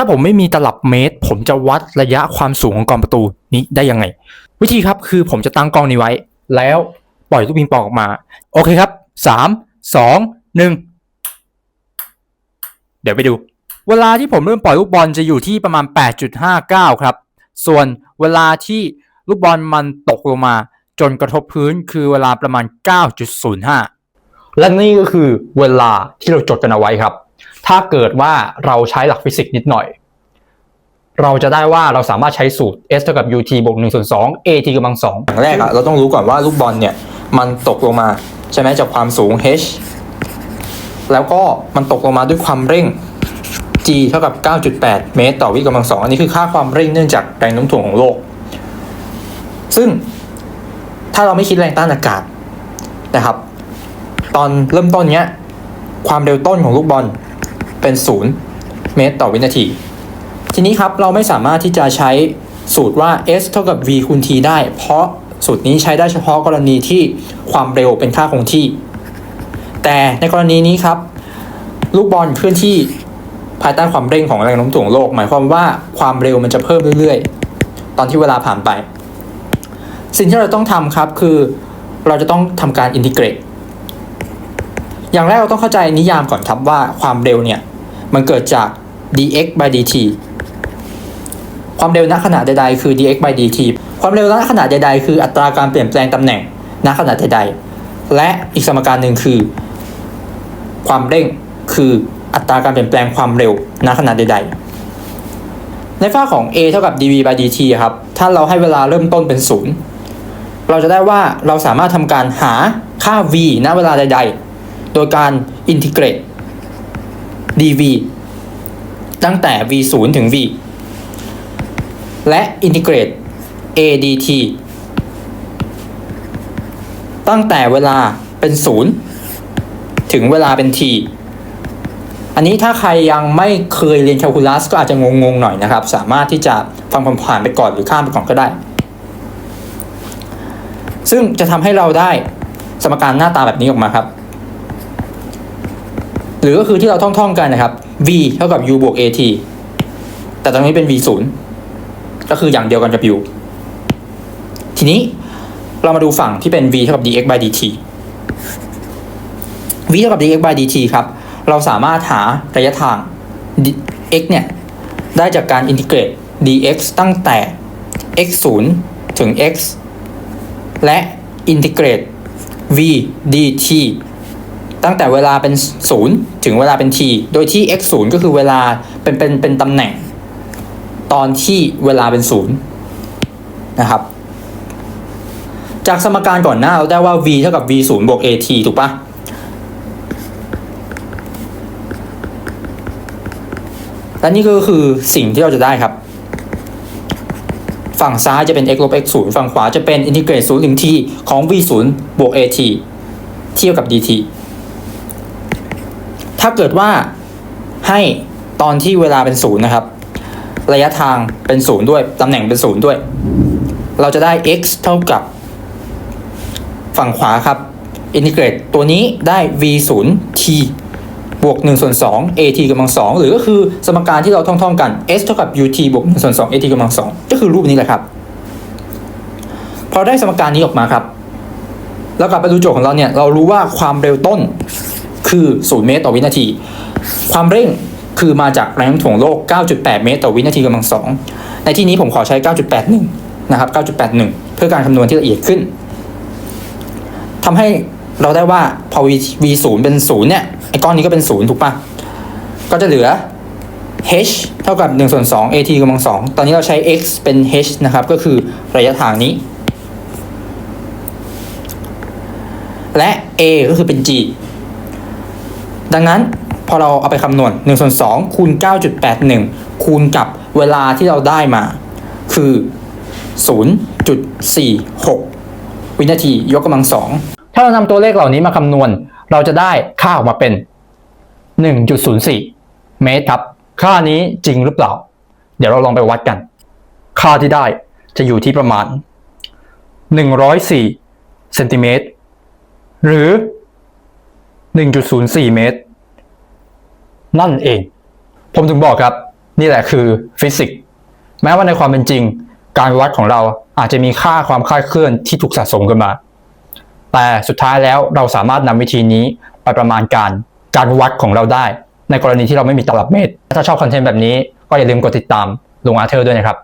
ถ้าผมไม่มีตลับเมตร ผมจะวัดระยะความสูงของกอนประตูนี้ได้ยังไง วิธีครับคือผมจะตั้งกล้องนี้ไว้ แล้วปล่อยลูกปิงปองออกมา โอเคครับสามสองหนึ่งเดี๋ยวไปดู เวลาที่ผมเริ่มปล่อยลูกบอลจะอยู่ที่ประมาณ 8.59 ครับ ส่วนเวลาที่ลูกบอลมันตกลงมา จนกระทบพื้นคือเวลาประมาณ 9.05 และนี่ก็คือเวลาที่เราจดกันเอาไว้ครับ ถ้าเกิดว่าเราใช้หลักฟิสิกส์นิดหน่อย เราจะได้ว่าเราสามารถใช้สูตร s เท่ากับ ut บวก1ส่วน2 at กำลังสองอย่างแรกอะเราต้องรู้ก่อนว่าลูกบอลเนี่ย มันตกลงมา ใช่ไหมจากความสูง h แล้วก็มันตกลงมาด้วยความเร่ง g เท่ากับ 9.8 เมตร ต่อวิกำลังสองอันนี้คือค่าความเร่งเนื่องจากแรงโน้มถ่วงของโลก ซึ่งถ้าเราไม่คิดแรงต้านอากาศนะครับ ตอนเริ่มต้นเนี้ยความเร็วต้นของลูกบอล เป็น 0 เมตรต่อวินาที ทีนี้ครับเราไม่สามารถที่จะใช้สูตรว่า s เท่ากับ v คูณ t ได้ เพราะสูตรนี้ใช้ได้เฉพาะกรณีที่ความเร็วเป็นค่าคงที่ แต่ในกรณีนี้ครับ ลูกบอลเคลื่อนที่ภายใต้ความเร่งของแรงโน้มถ่วงโลก หมายความว่าความเร็วมันจะเพิ่มเรื่อยๆ ตอนที่เวลาผ่านไป สิ่งที่เราต้องทำครับคือเราจะต้องทำการอินทิเกรตอย่างแรกเราต้องเข้าใจนิยามก่อนครับว่าความเร็วเนี่ย มันเกิดจาก dx by dt ความเร็วณขณะใดๆคือ dx by dt ความเร็วณขณะใดๆคืออัตราการเปลี่ยนแปลงตำแหน่งณขณะใดๆและอีกสมการหนึ่งคือ ความเร่งคืออัตราการเปลี่ยนแปลงความเร็วณขณะใดๆ ในฝ้าของ a เท่ากับ dv by dt ครับ ถ้าเราให้เวลาเริ่มต้นเป็นศูนย์เราจะได้ว่าเราสามารถทำการหาค่า v ณเวลาใด ๆ โดยการอินทิเกรต dv ตั้งแต่ v 0ถึง v และอินทิเกรต a dt ตั้งแต่เวลาเป็น 0 ถึงเวลาเป็น t อันนี้ถ้าใครยังไม่เคยเรียนแคลคูลัสก็อาจจะงงๆหน่อยนะครับ สามารถที่จะฟังผ่านๆไปก่อนหรือข้ามไปก่อนก็ได้ ซึ่งจะทำให้เราได้สมการหน้าตาแบบนี้ออกมาครับ หรือก็คือที่เราท่องๆกันนะครับ v เท่ากับ u บวก at แต่ตรงนี้เป็น v 0ก็คืออย่างเดียวกันกับ u ทีนี้เรามาดูฝั่งที่เป็น v เท่ากับ dx by dt v เท่ากับ dx by dt ครับ เราสามารถหาระยะทาง x เนี่ย ได้จากการอินทิเกรต dx ตั้งแต่ x 0ถึง x และอินทิเกรต v dt ตั้งแต่เวลาเป็น 0 ถึงเวลาเป็น t โดยที่ x 0ก็คือเวลาเป็นเป็นเป็นตำแหน่ง ตอนที่เวลาเป็น 0 นะครับ จากสมการก่อนหน้าเราได้ว่า v เท่ากับ v 0บวก at ถูกปะและนี่ก็คือสิ่งที่เราจะได้ครับ ฝั่งซ้ายจะเป็น x ลบ x 0ฝั่งขวาจะเป็นอินทิเกรต0ถึง t ของ v 0บวก at เทียบกับ dt ถ้าเกิดว่าให้ตอนที่เวลาเป็นศูนย์นะครับ ระยะทางเป็นศูนย์ด้วย ตำแหน่งเป็นศูนย์ด้วย เราจะได้ x เท่ากับ ฝั่งขวาครับ อินทิเกรตตัวนี้ได้ v 0 t บวก1ส่วน2 at กำลัง2หรือก็คือสมการที่เราท่องๆกัน s เท่ากับ ut บวก1ส่วน2 at กำลัง2ก็คือรูปนี้แหละครับ พอได้สมการนี้ออกมาครับ แล้วกลับไปดูโจทย์ของเราเนี่ย เรารู้ว่าความเร็วต้น คือ 0 เมตรต่อวินาที ความเร่งคือมาจากแรงโน้มถ่วงโลก 9.8 เมตรต่อวินาทีกำลังสอง ในที่นี้ผมขอใช้ 9.81 นะครับ 9.81 เพื่อการคำนวณที่ละเอียดขึ้น ทำให้เราได้ว่าพอ v v 0เป็น 0 เนี่ย ไอ้ก้อนนี้ก็เป็น 0 ถูกปะก็จะเหลือ h เท่ากับ1ส่วน2 at กำลังสองตอนนี้เราใช้ x เป็น h นะครับ ก็คือระยะทางนี้ และ a ก็คือเป็น g ดังนั้นพอเราเอาไปคำนวณ1ส่วน2คูณ 9.81 คูณกับเวลาที่เราได้มา คือ 0.46 วินาทียกกำลังสองถ้าเรานำตัวเลขเหล่านี้มาคำนวณ เราจะได้ค่าออกมาเป็น 1.04 เมตรครับ ค่านี้จริงหรือเปล่า เดี๋ยวเราลองไปวัดกัน ค่าที่ได้จะอยู่ที่ประมาณ 104 เซนติเมตรหรือ 1.04 เมตร นั่นเอง ผมถึงบอกครับ นี่แหละคือฟิสิกส์แม้ว่าในความเป็นจริง การวัดของเราอาจจะมีค่าความคลาดเคลื่อนที่ถูกสะสมขึ้นมา แต่สุดท้ายแล้วเราสามารถนำวิธีนี้ไปประมาณการการวัดของเราได้ ในกรณีที่เราไม่มีตลับเมตร ถ้าชอบคอนเทนต์แบบนี้ก็อย่าลืมกดติดตามลุงอาร์เธอร์ด้วยนะครับ